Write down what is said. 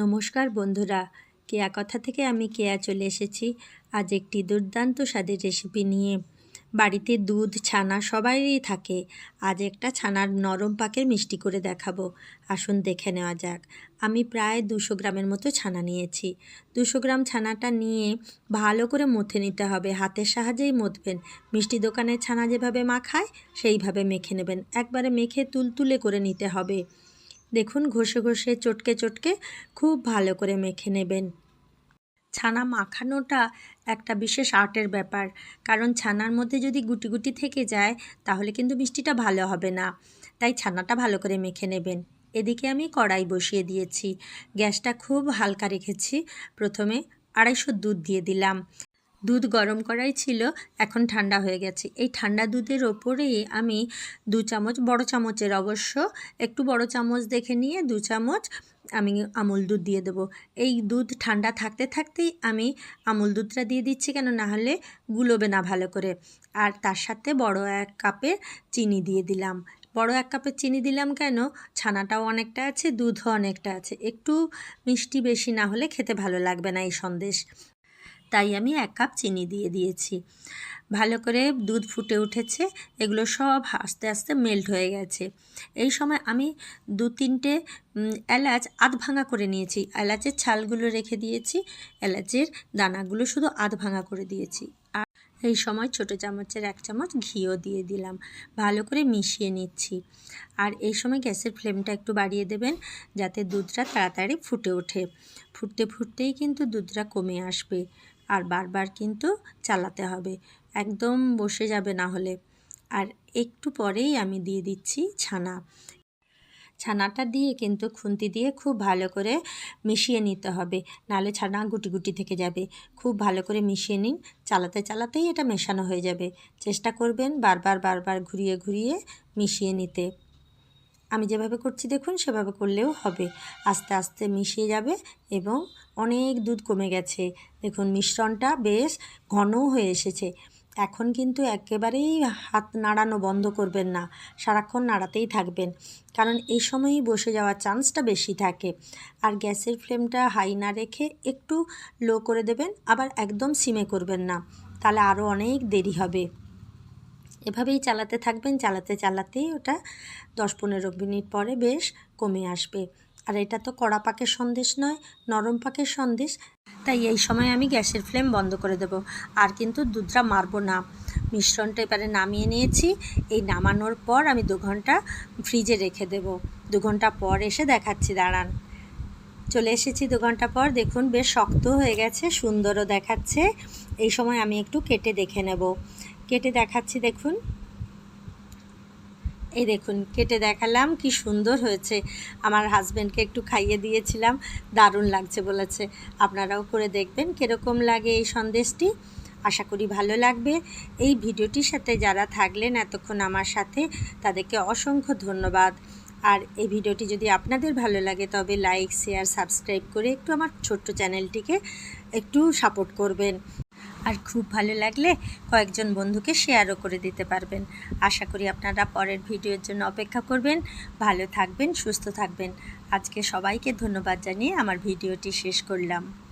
নমস্কার বন্ধুরা, কেয়া কথা থেকে আমি কেয়া চলে এসেছি আজ একটি দুর্দান্ত স্বাদের রেসিপি নিয়ে। বাড়িতে দুধ, ছানা সবারই থাকে। আজ একটা ছানার নরম পাকের মিষ্টি করে দেখাবো। আসুন দেখে নেওয়া যাক। আমি প্রায় দুশো গ্রামের মতো ছানা নিয়েছি। দুশো গ্রাম ছানাটা নিয়ে ভালো করে মথে নিতে হবে। হাতের সাহায্যেই মথবেন। মিষ্টি দোকানের ছানা যেভাবে মাখায়, সেইভাবে মেখে নেবেন। একবারে মেখে তুলতুলে করে নিতে হবে। দেখুন ঘষে ঘষে, চটকে চটকে খুব ভালো করে মেখে নেবেন। ছানা মাখানোটা একটা বিশেষ আর্টের ব্যাপার, কারণ ছানার মধ্যে যদি গুটি গুটি থেকে যায়, তাহলে কিন্তু মিষ্টিটা ভালো হবে না। তাই ছানাটা ভালো করে মেখে নেবেন। এদিকে আমি কড়াই বসিয়ে দিয়েছি। গ্যাসটা খুব হালকা রেখেছি। প্রথমে আড়াইশো দুধ দিয়ে দিলাম। দুধ গরম করাই ছিল, এখন ঠান্ডা হয়ে গেছে। এই ঠান্ডা দুধের ওপরেই আমি দু চামচ, বড় চামচের অবশ্য, একটু বড় চামচ দেখে নিয়ে দু চামচ আমি আমুল দুধ দিয়ে দেবো। এই দুধ ঠান্ডা থাকতে থাকতেই আমি আমুল দুধটা দিয়ে দিচ্ছি, কেন না হলে গুলোবে না ভালো করে। আর তার সাথে বড় এক কাপের চিনি দিয়ে দিলাম। বড় এক কাপের চিনি দিলাম কেন? ছানাটাও অনেকটা আছে, দুধও অনেকটা আছে। একটু মিষ্টি বেশি না হলে খেতে ভালো লাগবে না এই সন্দেশ। তাই আমি এক কাপ চিনি দিয়ে দিয়েছি। ভালো করে দুধ ফুটে উঠেছে, এগুলো সব আস্তে আস্তে মেল্ট হয়ে গেছে। এই সময় আমি দু তিনটে এলাচ আধ ভাঙা করে নিয়েছি। এলাচের ছালগুলো রেখে দিয়েছি, এলাচের দানাগুলো শুধু আধ ভাঙা করে দিয়েছি। আর এই সময় ছোটো চামচের এক চামচ ঘিও দিয়ে দিলাম। ভালো করে মিশিয়ে নিচ্ছি। আর এই সময় গ্যাসের ফ্লেমটা একটু বাড়িয়ে দেবেন, যাতে দুধটা তাড়াতাড়ি ফুটে ওঠে। ফুটতে ফুটতেই কিন্তু দুধটা কমে আসবে। আর বারবার কিন্তু চালাতে হবে। একদম বসে যাবে না হলে। আর একটু পরেই আমি দিয়ে দিচ্ছি ছানা। ছানাটা দিয়ে কিন্তু খুন্তি দিয়ে খুব ভালো করে মিশিয়ে নিতে হবে। নাহলে ছানা গুটি গুটি থেকে যাবে। খুব ভালো করে মিশিয়ে নিন। চালাতে চালাতেই এটা মেশানো হয়ে যাবে। চেষ্টা করবেন বারবার বারবার ঘুরিয়ে ঘুরিয়ে মিশিয়ে নিতে। আমি যেভাবে করছি দেখুন, সেভাবে করলেও হবে। আস্তে আস্তে মিশিয়ে যাবে এবং অনেক দুধ কমে গেছে। দেখুন, মিশ্রণটা বেশ ঘনও হয়ে এসেছে। এখন কিন্তু একেবারেই হাত নাড়ানো বন্ধ করবেন না। সারাক্ষণ নাড়াতেই থাকবেন। কারণ এই সময়ই বসে যাওয়ার চান্সটা বেশি থাকে। আর গ্যাসের ফ্লেমটা হাই না রেখে একটু লো করে দেবেন, আবার একদম সিমে করবেন না। তাহলে আরও অনেক দেরি হবে। এভাবেই চালাতে থাকবেন, চালাতে চালাতেই ওটা দশ পনেরো মিনিট পরে বেশ কমে আসবে। আর এটা তো কড়া পাকের সন্দেশ নয়, নরম পাকের সন্দেশ। তাই এই সময় আমি গ্যাসের ফ্লেম বন্ধ করে দেব। আর কিন্তু দুধটা মারবো না। মিশ্রণটা এবারে নামিয়ে নিয়েছি। এই নামানোর পর আমি দু ঘণ্টা ফ্রিজে রেখে দেব। দু ঘণ্টা পর এসে দেখাচ্ছি, দাঁড়ান। চলে এসেছি দু ঘণ্টা পর। দেখুন, বেশ শক্ত হয়ে গেছে, সুন্দরও দেখাচ্ছে। এই সময় আমি একটু কেটে দেখে নেব। কেটে দেখাচ্ছি, দেখুন। এই দেখুন, কেটে দেখালাম, কি সুন্দর হয়েছে। আমার হাজব্যান্ডকে একটু খাইয়ে দিয়েছিলাম, দারুণ লাগছে বলেছে। আপনারাও করে দেখবেন কীরকম লাগে এই সন্দেশটি। আশা করি ভালো লাগবে। এই ভিডিওটির সাথে যারা থাকলেন এতক্ষণ আমার সাথে, তাদেরকে অসংখ্য ধন্যবাদ। আর এই ভিডিওটি যদি আপনাদের ভালো লাগে, তবে লাইক, শেয়ার, সাবস্ক্রাইব করে একটু আমার ছোট্ট চ্যানেলটিকে একটু সাপোর্ট করবেন। আর খুব ভালো লাগলে কয়েকজন বন্ধুকে শেয়ারও করে দিতে পারবেন। আশা করি আপনারা পরের ভিডিওর জন্য অপেক্ষা করবেন। ভালো থাকবেন, সুস্থ থাকবেন। আজকে সবাইকে ধন্যবাদ জানিয়ে আমার ভিডিওটি শেষ করলাম।